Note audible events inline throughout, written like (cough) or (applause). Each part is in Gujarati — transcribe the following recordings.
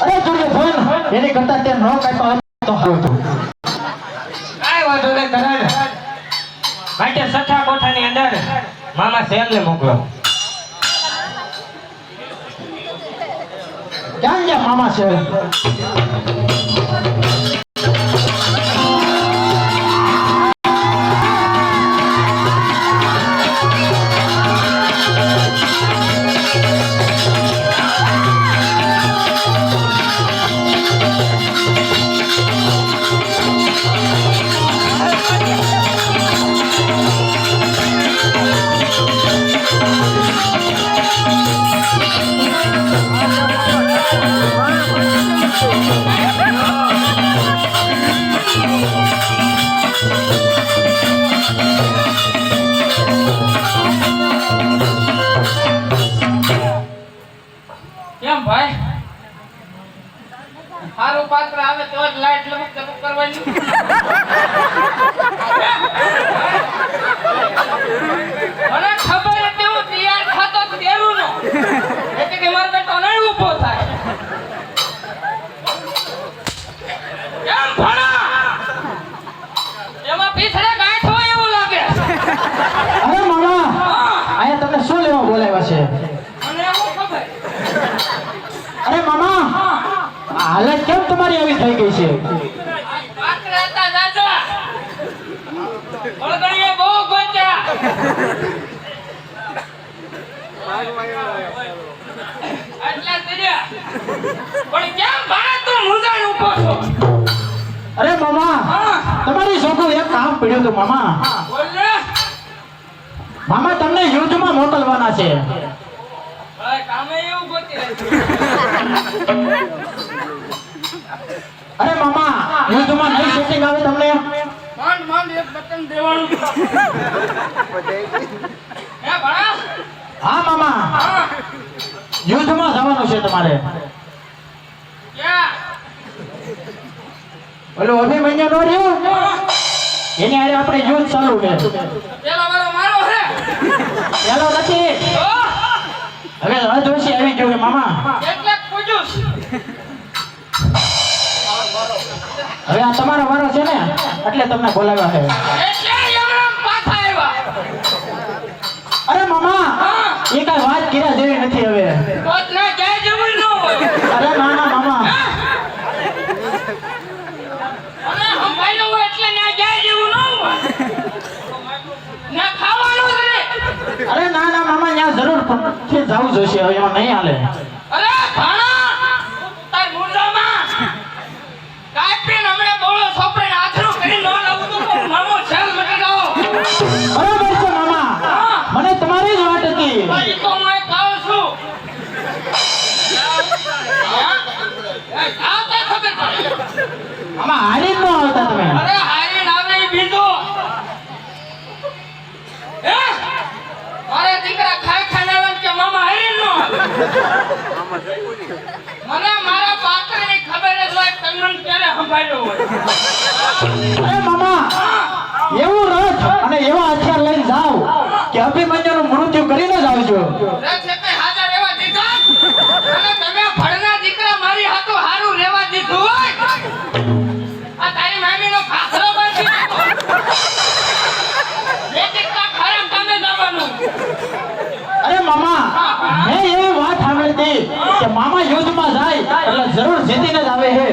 અરે દુર્યોધન એની કરતા તે ન કાપ્યો તો સારું હતું. કાઈ વાંધો નહીં કરાય માટે સઠા કોઠાની અંદર મામા શેરને મોકલો. ક્યાં ગયા મામા છે સારું પાત્ર આવે તો જ લાઈટ લમક લબક કરવાની મને ખબર હતી, હું તૈયાર થતો તેરું નો એટલે કે મારે બેટો નહીં ઊભો થાય કેમ ભણા એમાં પીછડે ગાંઠ હોય એવું લાગે અરે મામા હા, અહીંયા તમને શું લેવા બોલાવ્યા છે મને એવું ખબર અરે મામા હા આ હાલત કેમ તમારી આવી થઈ ગઈ છે પાત્ર હતા દાદા ઓળગણીએ બહુ ગોચ્યા આટલા કર્યા. પણ કેમ ભાઈ તું મૂંઝાણ ઊભો છો? અરે મામા, તમારી છોકરો એક કામ પડ્યું હતું, મામા મામા, તમને યુદ્ધમાં મોકલવાના છે. અરે મામા યુદ્ધમાં નહીં શૂટિંગ આવે તમને? માંડ માંડ એક બટન દેવાનું. હે ભણા? હા મામા. યુદ્ધમાં જવાનું છે તમારે? ઓલો અભિમન્યુ નો રહ્યો? એને હારે આપણે યુદ્ધ ચાલુ છે. પેલો મારો મારો હે ચાલો નથી. હવે હવે જોશી આવી ગયો કે મામા. એટલે જ પૂછું છું. હવે આ તમારો વારો છે ને? એટલે તમને બોલાવ્યા છે. અરે મામા. એ કઈ વાત કર્યા જેવી નથી હવે. અરે ના ના મામા. અરે ના ના મામા ત્યાં જરૂર જવું જોઈશે હવે એમાં નહીં હાલે. અરે બે મૃત્યુ કરીને જ આવજો. અરે મામા મેં એવી વાત સાંભળી હતી કે મામા યુદ્ધમાં જાય એટલે જરૂર જીતીને જ આવે છે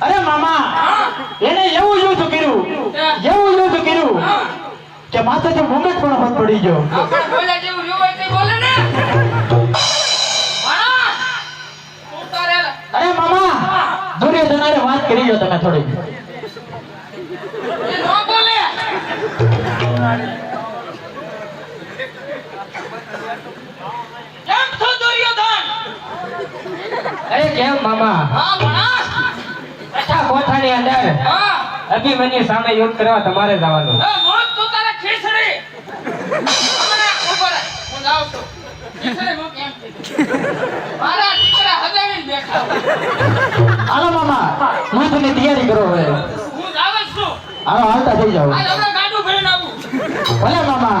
અરે મામા એને એવું યુદ્ધ કર્યું એવું યુદ્ધ કર્યું કે માથેથી મુંગટ પણ હાથ પડી ગયો. અરે મામા દુર્યોધનારે વાત કરી લો તમે થોડી કેમ છો દુર્યોધન? અરે કેમ મામા? હા સઠ્ઠા કોઠાની અંદર. અભિમન્યુ સામે યુદ્ધ કરવા તમારે જવાનું. મોત તો તારે ખીચડી હમણાં ઉપર હું જાઉં છું. દીકરે હું કેમ મારા દીકરા હજાવીને બેઠા હાલો મામા હું તૈયારી કરો હવે. હું જાવ છું. હાલો હાલતા થઈ જાવ આ હમણાં ગાડું ભરીને આવું. ભલે મામા.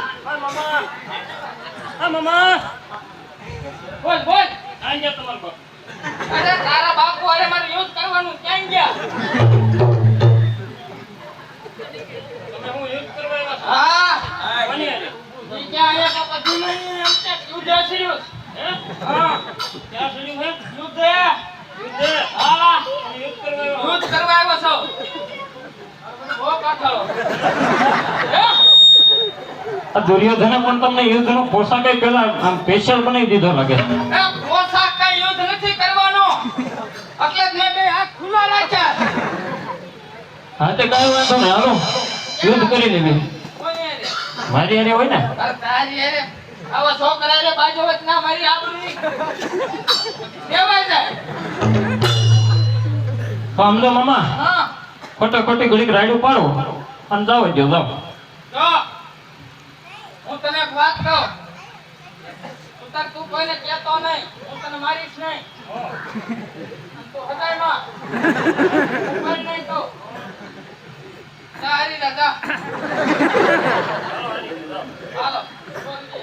અરે તારા બાપુ મારે યુઝ કરવાનું ક્યાં ગયા? હા ઈ ક્યાં આયા તો પછી નહીં એમ તે યુદ્ધ હસ્યું. હા? યુદ્ધ? હા. યુદ્ધ કરવા આવ્યો છો બહુ કાઠાળો હે? આ દુર્યોધને પણ તમને યુદ્ધનો પોશાક ય પેલા આમ સ્પેશિયલ બનાવી દીધો લાગે એ પોશાક કઈ યુદ્ધ નથી કરવાનો. એટલે જ મેં બે હાથ ખુલ્લા રાખ્યા. હા તે કઈ વાંધો નહીં હાલો. યુદ્ધ કરી લેવી. મારી અરે હોય ને? તારી અરે આવા છોકરા રે બાજુ વચ ના મારી આબરૂની કેવાય જાય તો મામા હા. ખોટે ખોટી ઘડીક રાડ્યું પાડો. અને જાઓ જો જાઓ. તને એક વાત કહું? તું તું કોઈને કહેતો નહીં, હું તને મારીશ નહીં. તું હટાયમાં હાલો બોલ દે.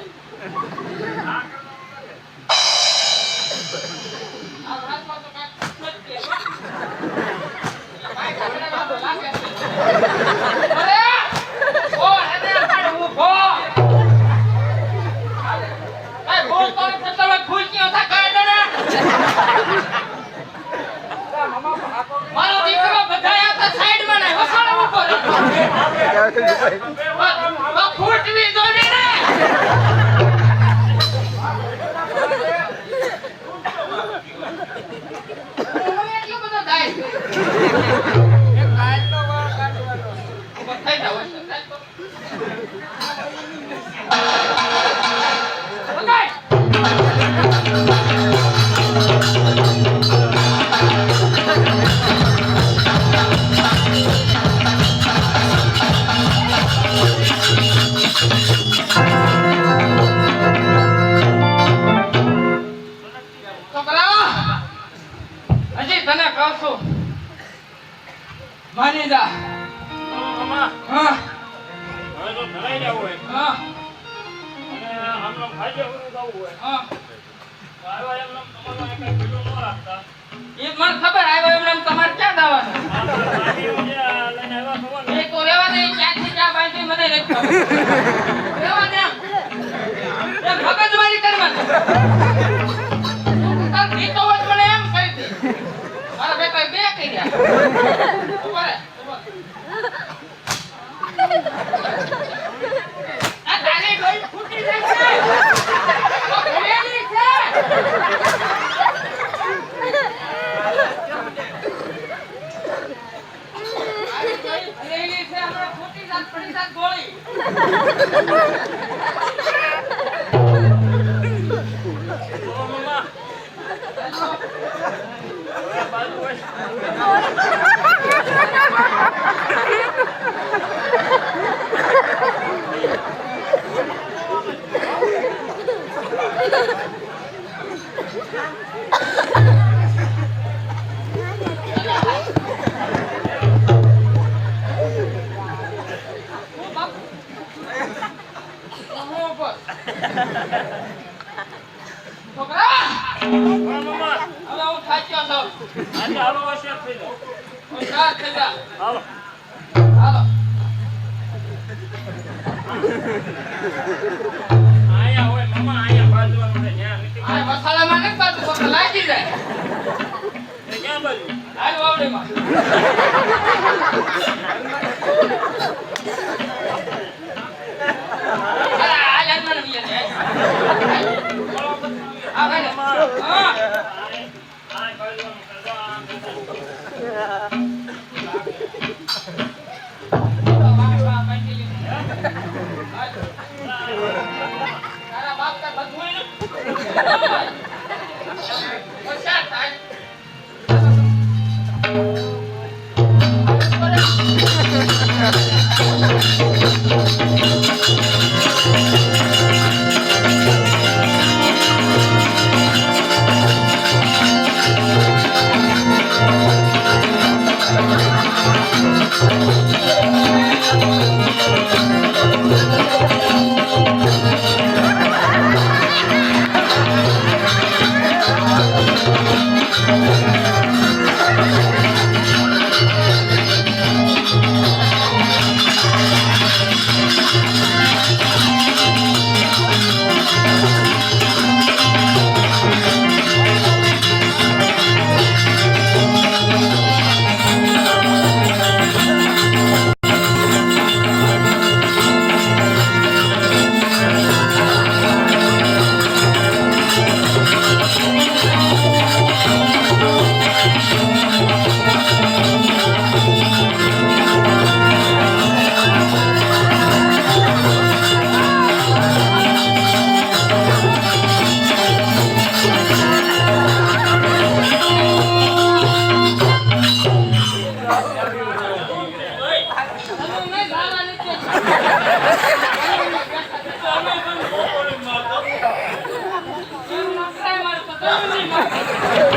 acredito. મને રેવા દે એ મગજમારી કરવાની તાર દીકરો મને એમ કહી દે. મારા બેટા બે કર્યા. ઊભો છોકરા હવે હું થાક્યો હાલો વશિયાત થઈ જાઓ હાલો. આયા હોય મામા આયા બાજવાનું હોય (laughs) ને?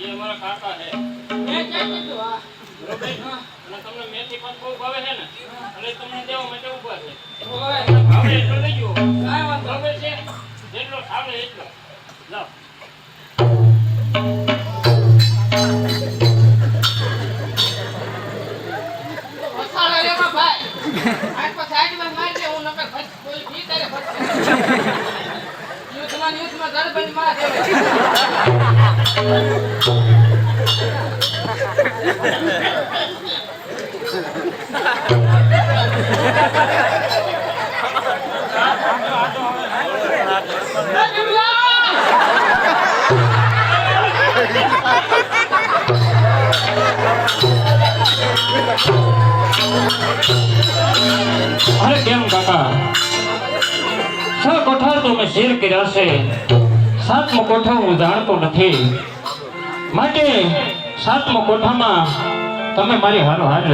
એ અમારા કાકા છે બરોબર અને તમને મેથી પણ બહુ ભાવે છે ને અને તમને દેવા માટે ઊભા છે એટલો લઈ ગયો બરોબર છે જેટલો ખાવે એટલો લાવ યુદ્ધમાં યુદ્ધમાં દરબારી માં દેવાય અરે કેમ કાકા? છ કોઠા તો મેં શેર કર્યા છે. સાતમો કોઠો હું જાણતો નથી. માટે સાતમો કોઠામાં તમે મારી હારો હાર